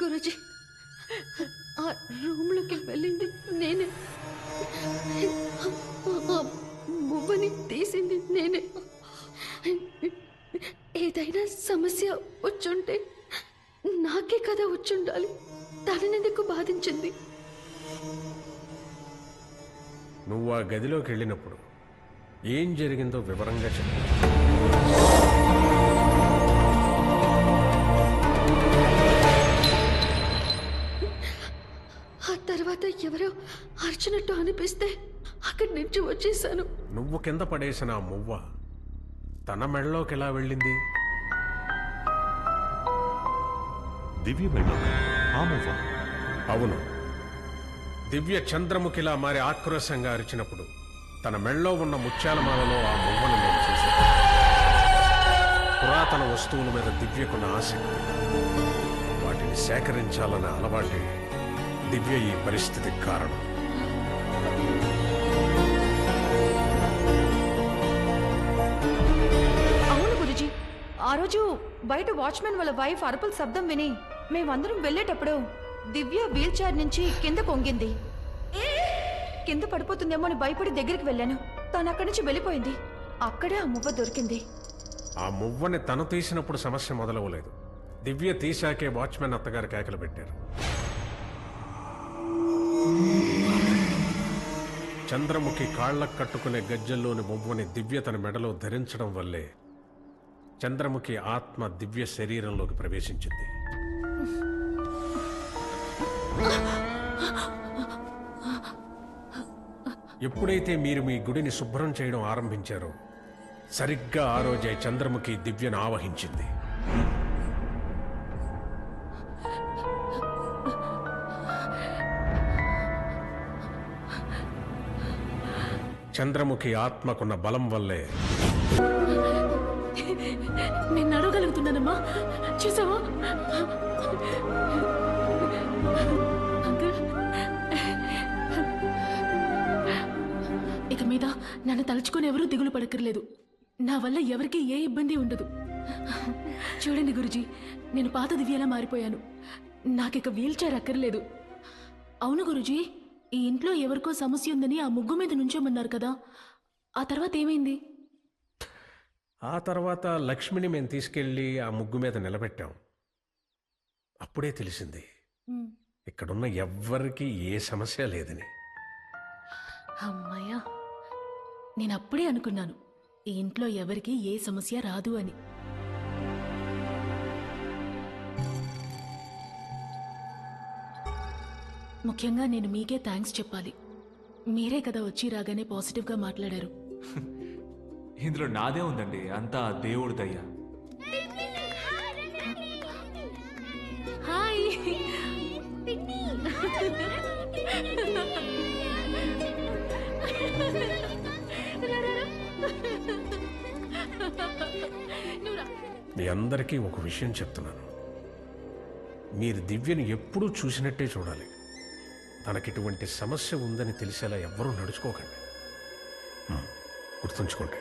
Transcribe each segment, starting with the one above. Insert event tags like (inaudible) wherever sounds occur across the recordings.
గురుజీ ఆ రూమ్లోకి వెళ్ళింది నేనే. ఆ మువ్వని తీసింది నేనే. ఏదైనా సమస్య వచ్చుంటే నాకే కదా వచ్చుండాలి. తననెందుకు బాధించింది? నువ్వు ఆ గదిలోకి వెళ్ళినప్పుడు ఏం జరిగిందో వివరంగా చెప్పు. ఆ తర్వాత ఎవరో అర్చినట్టు అనిపిస్తే అక్కడి నుంచి వచ్చేసాను. నువ్వు కింద పడేసిన ఆ మువ్వ తన మెడలోకి ఎలా వెళ్ళింది? దివ్య వెళ్ళం ఆమువ్వ అవును. దివ్య చంద్రముఖిలా మారి ఆక్రోశంగా అరిచినప్పుడు తన మెళ్ళో ఉన్న ముత్యాలమాలలో ఆ మువ్వను నేను చూశాను. పురాతన వస్తువుల మీద దివ్యకున్న ఆసక్తి. వాటిని సేకరించాలన్న అలవాటే దివ్య ఈ పరిస్థితికి కారణం. అవును గురుజీ. ఆ రోజు బయట వాచ్మెన్ వాళ్ళ వైఫ్ అరుపుల శబ్దం విని మేమందరం వెళ్ళేటప్పుడు దివ్య వీల్ చైర్ నుంచి కింద పొంగింది. కింద పడిపోతుందేమో అని భయపడి దగ్గరికి వెళ్ళాను. తను అక్కడి నుంచి వెళ్ళిపోయింది. అక్కడే ఆ మువ్వ దొరికింది. ఆ మువ్వని తను తీసినప్పుడు సమస్య మొదలవలేదు. దివ్య తీశాకే వాచ్మెన్ అత్తగారు కేకలు పెట్టారు. చంద్రముఖి కాళ్ళకు కట్టుకునే గజ్జల్లోని మువ్వని దివ్య తన మెడలో ధరించడం వల్లే చంద్రముఖి ఆత్మ దివ్య శరీరంలోకి ప్రవేశించింది. ఎప్పుడైతే మీరు మీ గుడిని శుభ్రం చేయడం ఆరంభించారో సరిగ్గా ఆ రోజే చంద్రముఖి దివ్యను ఆవహించింది. చంద్రముఖి ఆత్మకున్న బలం వల్లే. నేను నడవగలుగుతున్నానమ్మా చూసావా? ఇక మీద నన్ను తలుచుకొని ఎవరూ దిగులు పడక్కర్లేదు. నా వల్ల ఎవరికీ ఏ ఇబ్బంది ఉండదు. చూడండి గురుజీ నేను పాత దివ్యలా మారిపోయాను. నాకిక వీల్ చైర్ అక్కర్లేదు. అవును గురుజీ ఈ ఇంట్లో ఎవరికో సమస్య ఉందని ఆ ముగ్గు మీద నుంచోమన్నారు కదా. ఆ తర్వాత ఏమైంది? ఆ తర్వాత లక్ష్మిని మేము తీసుకెళ్ళి ఆ ముగ్గు మీద నిలబెట్టాం. అప్పుడే తెలిసింది. ఇక్కడున్న ఎవ్వరికీ ఏ సమస్య లేదని. అమ్మయ్యా. నేను అప్పుడే అనుకున్నాను ఈ ఇంట్లో ఎవరికి ఏ సమస్య రాదు అని. ముఖ్యంగా నేను మీకే థ్యాంక్స్ చెప్పాలి. మీరే కదా వచ్చి రాగానే పాజిటివ్గా మాట్లాడారు. (laughs) ఇందులో నాదే ఉందండి అంతా దేవుడి దయ్యా మీ అందరికీ ఒక విషయం చెప్తున్నాను. మీరు దివ్యని ఎప్పుడూ చూసినట్టే చూడాలి. తనకిటువంటి సమస్య ఉందని తెలిసేలా ఎవ్వరూ నడుచుకోకండి. గుర్తుంచుకోండి.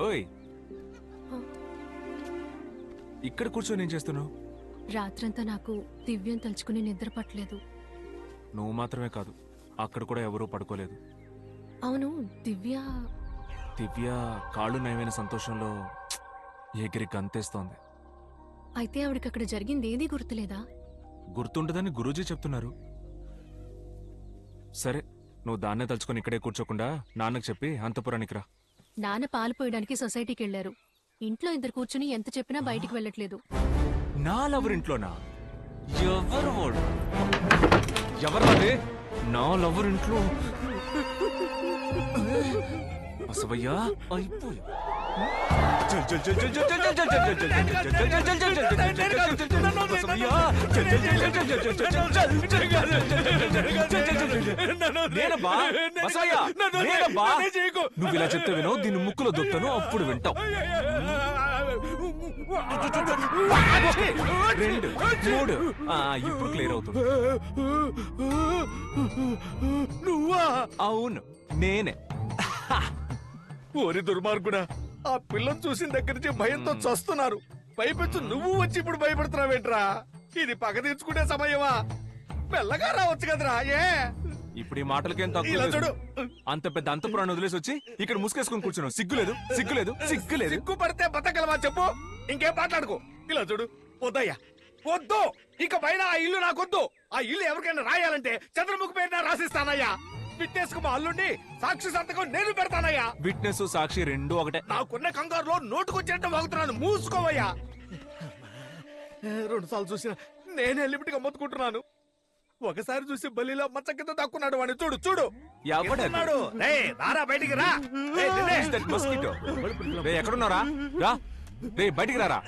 ఓయ్! ఇక్కడ కూర్చొని ఏం చేస్తున్నావు? రాత్రంతా నాకు దివ్యం తలుచుకుని నిద్ర పట్టలేదు. నువ్వు మాత్రమే కాదు అక్కడ కూడా ఎవరూ పడుకోలేదు. అవును దివ్య. దివ్య కాళ్ళు నయమైన సంతోషంలో ఎగిరి గంతేస్తోంది. అయితే ఆవిడకి అక్కడ జరిగింది ఏదీ గుర్తులేదా? గుర్తుండదని గురూజీ చెప్తున్నారు. సరే నువ్వు దాన్నే తలుచుకొని ఇక్కడే కూర్చోకుండా నాన్నకు చెప్పి అంతపురానికి రా. నాన్న పాలు పోయడానికి సొసైటీకి వెళ్ళారు ఇంట్లో ఇద్దరు కూర్చుని ఎంత చెప్పినా బయటికి వెళ్ళట్లేదు. నా లవర్ ఇంట్లోనా ఎవరు వాడు? ఎవరు అది నా లవర్ ఇంట్లో అయిపోయా బసవయ్య నేనబ్బా నువ్వు ఇలా చెప్తే వినో దీన్ని ముక్కులో దొక్కుతాను అప్పుడు వింటావు రెండు మూడు. ఆ, ఇప్పుడు క్లియర్ అవుతుంది. నువ్వా? అవును నేనే. ఓరి దుర్మార్గుడా ఆ పిల్లని చూసిన దగ్గర నుంచి భయంతో చస్తున్నారు. పైపెచ్చు నువ్వు వచ్చి ఇప్పుడు భయపడుతున్నావేంట్రా? ఇది పగ తీర్చుకునే సమయమా? మెల్లగా రావచ్చు కదరా ఏ? ఇప్పుడు ఈ మాటలకేం తక్కువ ఇలా లేదు. చూడు. అంత పెద్ద అంతపురాన్ని వదిలేసి వచ్చి ఇక్కడ ముసుకేసుకొని కూర్చున్నావు. సిగ్గులేదు సిగ్గులేదు సిగ్గులేదు. సిగ్గు పడితే బతకగలవా చెప్పు? ఇంకేం మాట్లాడుకో. ఇలా చూడు. వద్దయ్యా. వద్దు. ఇక పైన ఆ ఇల్లు నాకొద్దు. ఆ ఇల్లు ఎవరికైనా రాయాలంటే చంద్రముఖి పేరున రాసిస్తానయ్యా. విట్టేసుకు మా అల్లుండి సాక్షి సంతకం నేను పెడతానయ్యా. విట్నెస్ సాక్షి రెండు ఒకటే. నాకున్న కంగారులో నోటుకొచ్చినట్టు వాగుతున్నాను. మూసుకోవయ్యా. రెండు సార్లు చూసిన నేనే లిమిట్గా మొత్తుకుంటున్నాను. ఒకసారి చూసి బలిలో మచ్చ కింద దక్కున్నాడు వాడిని. చూడు చూడు. రారా బయటికి రా. ఎక్కడున్నారా రా. రే బయటికి రారా.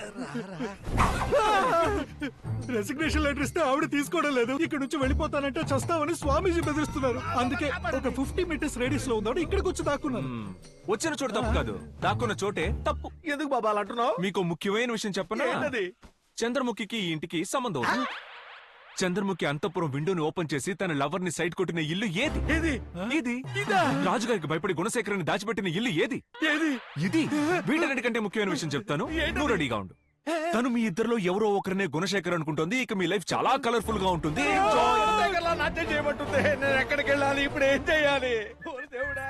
రెసిగ్నేషన్ లెటర్ ఇస్తే ఆవిడ తీసుకోవడం లేదు. ఇక్కడ నుంచి వెళ్ళిపోతానంటే చస్తామని స్వామీజీ బెదిరిస్తున్నారు. అందుకే ఒక ఫిఫ్టీ మీటర్స్ రేడియస్లో ఉందాడు ఇక్కడికి వచ్చి దాక్కున్నాను. వచ్చిన చోటు తప్పు కాదు. దాక్కున్న చోటే తప్పు. ఎందుకు బాబా అలా అంటున్నావు? మీకు ముఖ్యమైన విషయం చెప్పనా? చంద్రముఖికి ఈ ఇంటికి సంబంధం. చంద్రముఖి అంతపురం విండోని ఓపెన్ చేసి తన లవర్ని సైడ్ కొట్టిన ఇల్లు ఏది? ఏది? ఇది? రాజుగారికి భయపడి గుణశేఖరాన్ని దాచిపెట్టిన ఇల్లు ఏది? ఏది? ఇది? వీటన్నిటికంటే ముఖ్యమైన విషయం చెప్తాను. నువ్వు రెడీగా ఉండు. తను మీ ఇద్దరిలో ఎవరో ఒకరినే గుణశేఖర్ అనుకుంటోంది. ఇక మీ లైఫ్ చాలా కలర్ఫుల్గా ఉంటుంది. Enjoy. దగ్గరలో నాట్యం చేయబట్టుంది నేను ఎక్కడికి వెళ్ళాలి? ఇప్పుడు ఏం చేయాలి? దేవుడా!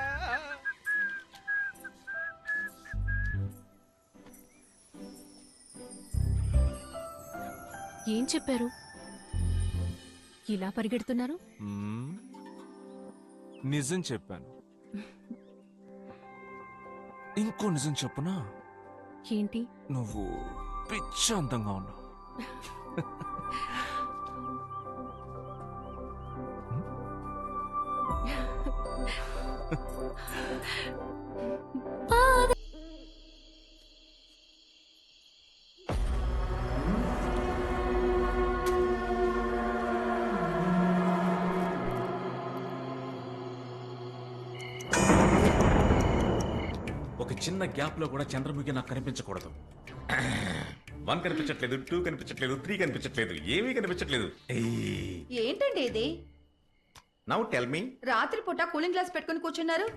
ఏం చెప్పారు? ఇలా పరిగెడుతున్నారు. నిజం చెప్పాను. ఇంకో నిజం చెప్పునా? ఏంటి? నువ్వు పిచ్చ అందంగా ఉన్నావు. (laughs) ఒక చిన్న గ్యాప్లో కూడా చంద్రముఖి నాకు కనిపించకూడదు. వన్ కనిపించట్లేదు టూ కనిపించట్లేదు త్రీ కనిపించట్లేదు ఏమీ కనిపించట్లేదు. ఏంటండి ఇది? నౌ టెల్ మీ రాత్రిపూట కూలింగ్ గ్లాస్ పెట్టుకుని కూర్చున్నారు?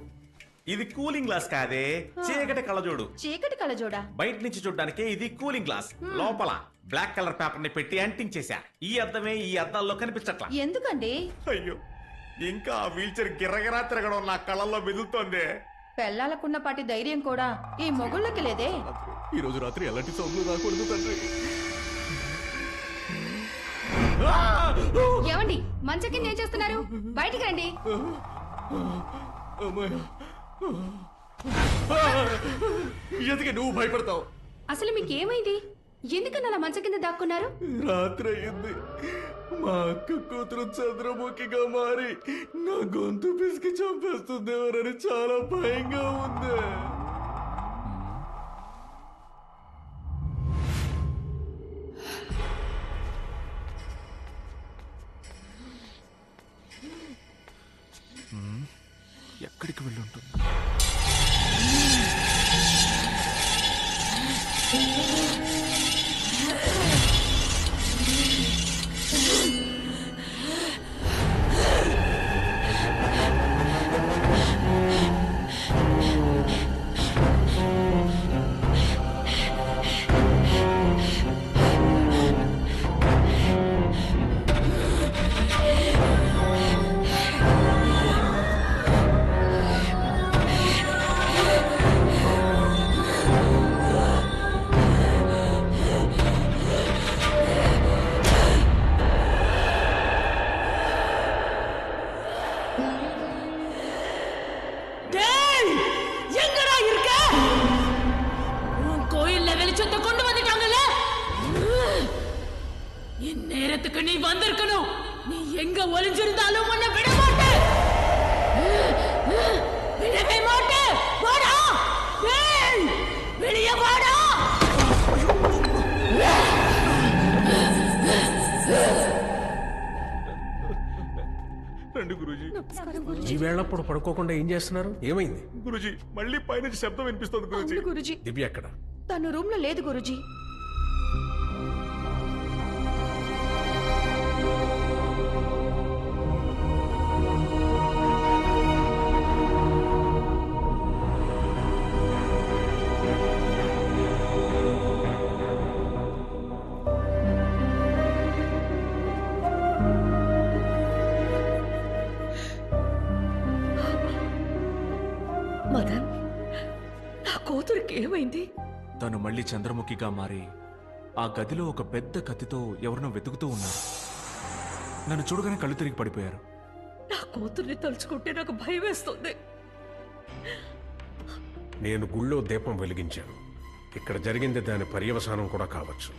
ఇది కూలింగ్ గ్లాస్ కాదే. చీకటి కళ్ళజోడు చీకటి కలజోడా బయట నుంచి చూడడానికి ఇది కూలింగ్ గ్లాస్ లోపల బ్లాక్ కలర్ పేపర్ని పెట్టి అంటించేశా. ఈ అద్దమే ఈ అద్దాల్లో కనిపించట్లా. ఎందుకండి? అయ్యో ఇంకా ఆ వీల్ చైర్ గిర్రగిరా తిరగడం నా కళ్ళల్లో మెదులుతోంది. పెళ్ళాలకున్న పాటి ధైర్యం కూడా ఈ మొగుళ్ళకి లేదే. ఈ రోజు రాత్రి ఎలాంటి సౌండ్లు రాకూడదు తండ్రి. ఏమండి? మంచం కింద ఏం చేస్తున్నారు? బయటికి రండి. ఎందుకే నువ్వు భయపడతావు? అసలు మీకేమైంది? ఎందుకని అలా మంచం కింద దాక్కున్నారు? రాత్రి అయింది మా అక్క కూతురు చంద్రముఖిగా మారి నా గొంతు పిసికి చంపేస్తుందేమోనని చాలా భయంగా ఉంది. ఎక్కడికి వెళ్ళి ఉంటుంది? వేళప్పుడు పడుకోకుండా ఏం చేస్తున్నారు? ఏమైంది? గురూజీ మళ్ళీ పైనుంచి శబ్దం వినిపిస్తుంది గురూజీ. గురుజీ. దివ్య ఎక్కడ? తను రూమ్లో లేదు గురుజీ. కూతురికి ఏమైంది? తను మళ్ళీ చంద్రముఖిగా మారి ఆ గదిలో ఒక పెద్ద కత్తితో ఎవరినో వెతుకుతూ ఉన్నారు. నన్ను చూడగానే కళ్ళు తిరిగి పడిపోయారు. నా కూతుర్ని తలుచుకుంటే నాకు భయం వేస్తుంది. నేను గుళ్ళో దీపం వెలిగించాను. ఇక్కడ జరిగింది దాని పర్యవసానం కూడా కావచ్చు.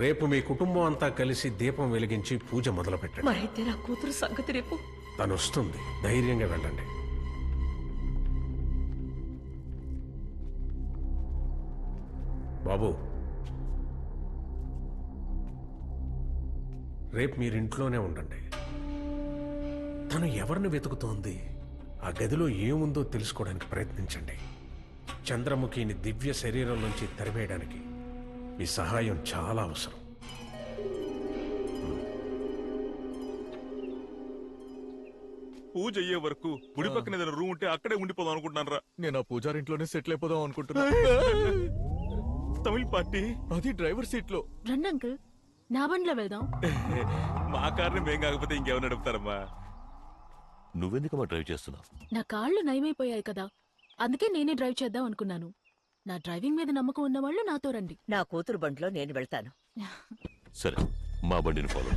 రేపు మీ కుటుంబం అంతా కలిసి దీపం వెలిగించి పూజ మొదలు పెట్టండి మరైతే నా కూతురు సంగతి రేపు. తను వస్తుంది ధైర్యంగా వెళ్ళండి. బాబు. రేపు మీరు ఇంట్లోనే ఉండండి. తను ఎవరిని వెతుకుతోంది? ఆ గదిలో ఏముందో తెలుసుకోవడానికి ప్రయత్నించండి. చంద్రముఖిని దివ్య శరీరం నుంచి తరివేయడానికి మీ సహాయం చాలా అవసరం. పూజ అయ్యే వరకు గుడి పక్కన ఏదైనా రూమ్ ఉంటే అక్కడే ఉండిపోదాం అనుకుంటున్నాను రా నేను ఆ పూజారింట్లోనే సెటిల్ అయిపోదాం అనుకుంటున్నా. (laughs) తమిళ పార్టీ అది డ్రైవర్ సీట్లో రండి అంకుల్ నా బండిలో వెళ్దాం. (laughs) మా కార్ని మేం కాకపోతే ఇంకెవరు నడుపుతారమ్మా. నువ్వెందుకమ్మా డ్రైవ్ చేస్తున్నావు? నా కాళ్ళు నయమైపోయాయి కదా అందుకే నేనే డ్రైవ్ చేద్దాం అనుకున్నాను. నా డ్రైవింగ్ మీద నమ్మకం ఉన్న వాళ్ళు నాతో రండి. నా కూతురు బండిలో నేను వెళ్తాను. (laughs) సరే మా బండిని ఫాలో.